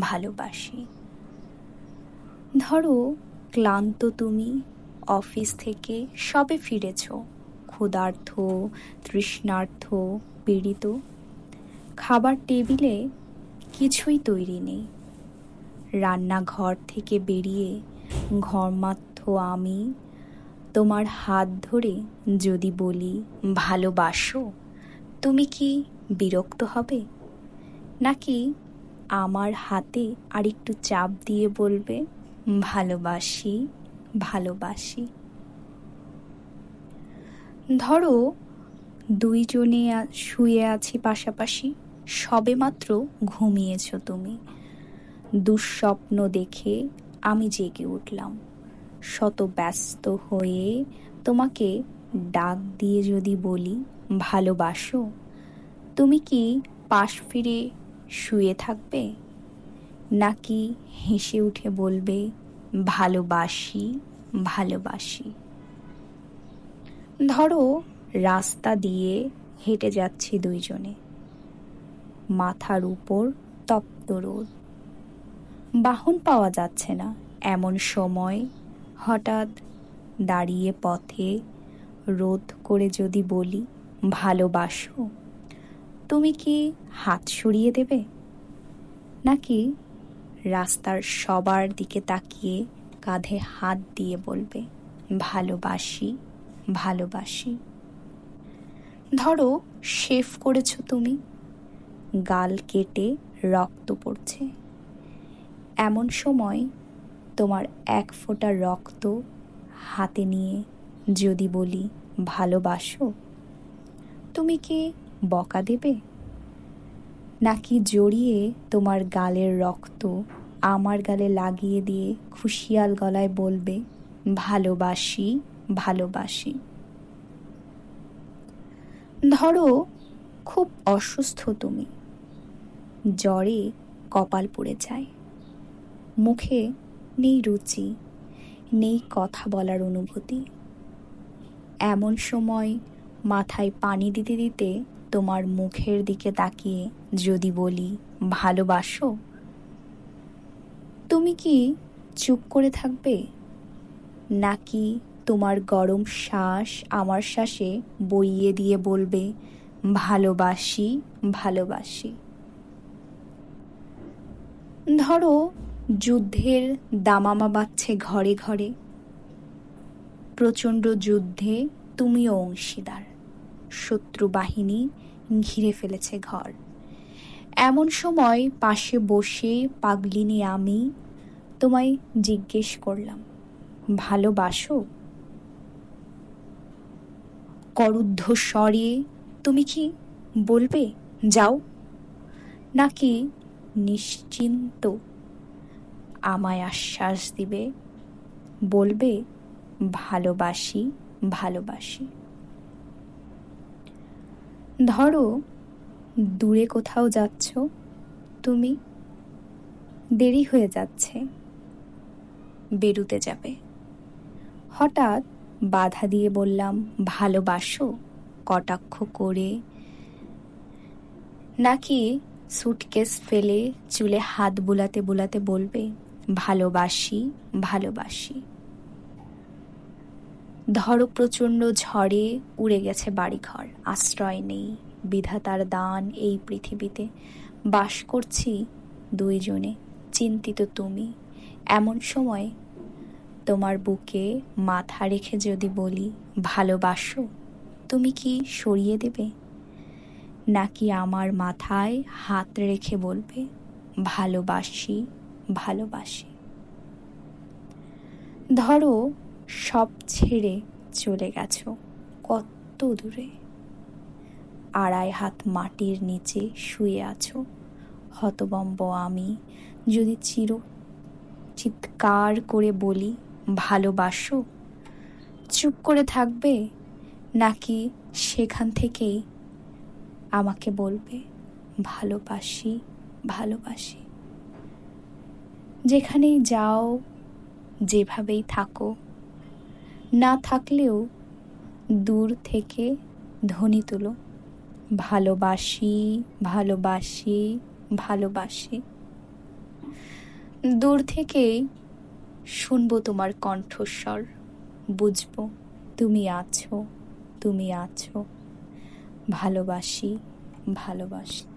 ভালোবাসি। ধরো, ক্লান্ত তুমি অফিস থেকে সবে ফিরেছ ক্ষুধার্থ তৃষ্ণার্থ পীড়িত। খাবার টেবিলে কিছুই তৈরি নেই। রান্নাঘর থেকে বেরিয়ে ঘরমাত্র আমি তোমার হাত ধরে যদি বলি, ভালোবাসো তুমি কি বিরক্ত হবে? নাকি আমার হাতে আরেকটু চাপ দিয়ে বলবে, ভালোবাসি ভালোবাসি। ধরো, দুইজনে শুয়ে আছি পাশাপাশি, সবেমাত্র ঘুমিয়েছ তুমি। দুঃস্বপ্ন দেখে আমি জেগে উঠলাম। শত ব্যস্ত হয়ে তোমাকে ডাক দিয়ে যদি বলি, ভালোবাসো? তুমি কি পাশ ফিরে শুয়ে থাকবে? নাকি হেসে উঠে বলবে, ভালোবাসি ভালোবাসি ধরো, রাস্তা দিয়ে হেঁটে যাচ্ছি দুইজনে। মাথার উপর তপ্ত রোদ। বাহন পাওয়া যাচ্ছে না এমন সময়। হঠাৎ দাঁড়িয়ে পথে রোধ করে যদি বলি, ভালোবাসো তুমি কি হাত সরিয়ে দেবে? নাকি রাস্তার সবার দিকে তাকিয়ে কাঁধে হাত দিয়ে বলবে, ভালোবাসি ভালোবাসি ধরো শেভ করেছ তুমি। গাল কেটে রক্ত পড়ছে। এমন সময় তোমার এক ফোঁটা রক্ত হাতে নিয়ে যদি বলি, ভালোবাসো তুমি কি বকা দেবে? নাকি জড়িয়ে তোমার গালের রক্ত আমার গালে লাগিয়ে দিয়ে খুশিয়াল গলায় বলবে, ভালোবাসি ভালোবাসি ধরো, খুব অসুস্থ তুমি। জ্বরে কপাল পড়ে যায়। মুখে নেই রুচি, নেই কথা বলার অনুভূতি। এমন সময় মাথায় পানি দিতে দিতে তোমার মুখের দিকে তাকিয়ে যদি বলি, ভালোবাসো? তুমি কি চুপ করে থাকবে? নাকি তোমার গরম শ্বাস আমার শ্বাসে বইয়ে দিয়ে বলবে, ভালোবাসি ভালোবাসি ধরো যুদ্ধের দামামা বাজছে ঘরে ঘরে। প্রচণ্ড যুদ্ধে তুমিও অংশীদার। শত্রু বাহিনী ঘিরে ফেলেছে ঘর। এমন সময় পাশে বসে পাগলিনী আমি তোমায় জিজ্ঞেস করলাম, ভালোবাসো? করুদ্ধ স্বরে তুমি কি বলবে? যাও। নাকি নিশ্চিন্ত আমায় আশ্বাস দিবে? বলবে, ভালোবাসি ভালোবাসি। ধরো, দূরে কোথাও যাচ্ছ, তুমি দেরি হয়ে যাচ্ছে, বেরুতে যাবে। হঠাৎ বাধা দিয়ে বললাম, ভালোবাসো? কটাক্ষ করে নাকি সুটকেস ফেলে চুলে হাত বুলাতে বুলাতে বলবে, ভালোবাসি ভালোবাসি। ধরো প্রচণ্ড ঝড়ে উড়ে গেছে বাড়িঘর। আশ্রয় নেই বিধাতার দান এই পৃথিবীতে। বাস করছি দুইজনে, চিন্তিত তুমি। এমন সময় তোমার বুকে মাথা রেখে যদি বলি, ভালোবাসো? তুমি কি সরিয়ে দেবে? নাকি আমার মাথায় হাত রেখে বলবে, ভালোবাসি ভালোবাসি? ধরো সব ছেড়ে চলে গেছো, কত দূরে? আড়াই হাত মাটির নিচে শুয়ে আছো, হতবম্ব আমি। যদি চির চিৎকার করে বলি, ভালোবাসো? চুপ করে থাকবে? নাকি সেখান থেকেই আমাকে বলবে, ভালোবাসি ভালোবাসি? যেখানেই যাও, যেভাবেই থাকো না থাকলেও দূর থেকে ধ্বনি তুলো। ভালোবাসি ভালোবাসি ভালোবাসি। দূর থেকেই শুনব তোমার কণ্ঠস্বর। বুঝব তুমি আছো তুমি আছো। ভালোবাসি ভালোবাসি।